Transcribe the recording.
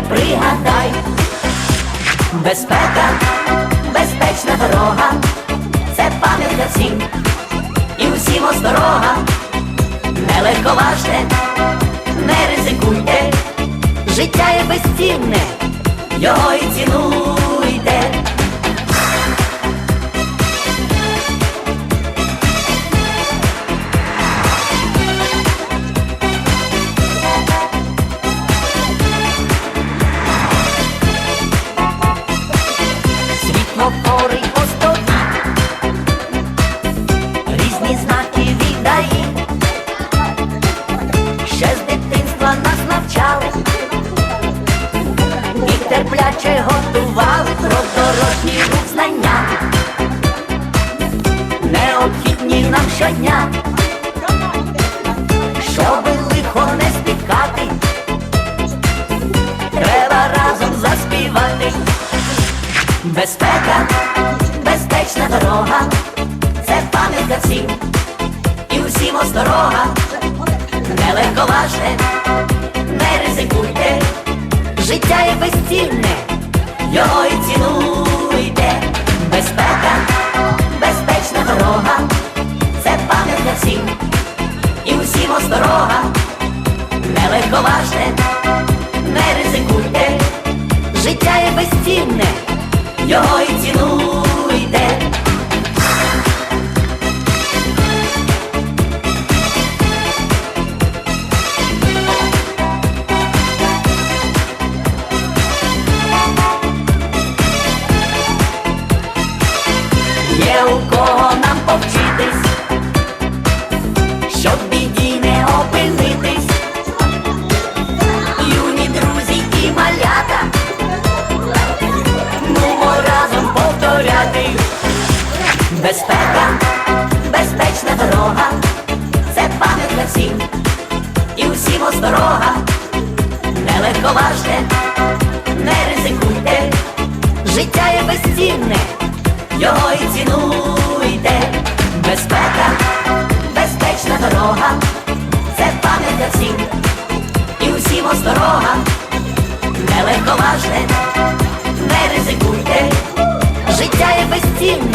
пригадай, безпека, безпечна дорога, це пам'ятка всім, і усім осторога, не легковажте, не ризикуйте, життя є безцінне, його і цінуйте. Готували про дорожній рух знання, необхідні нам щодня, щоби лихо не спіткати, треба разом заспівати. Безпека, безпечна дорога, це пам'ятка всім, і усім осторога, не легковажте, не ризикуйте, життя є безцінне, його і цінуйте. Безпека, безпечна дорога, це пам'ять для всім, і усім осторога, не легковажте, не ризикуйте, життя є безцінне. Його і цінуйте. Безпека, безпечна дорога, це пам'ятка всім, і усім осторога, не легковажте, не ризикуйте, життя є безцінне, його і цінуйте. Безпека, безпечна дорога, це пам'ятка всім, і усім осторога, не легковажте не ризикуйте, життя є безцінне,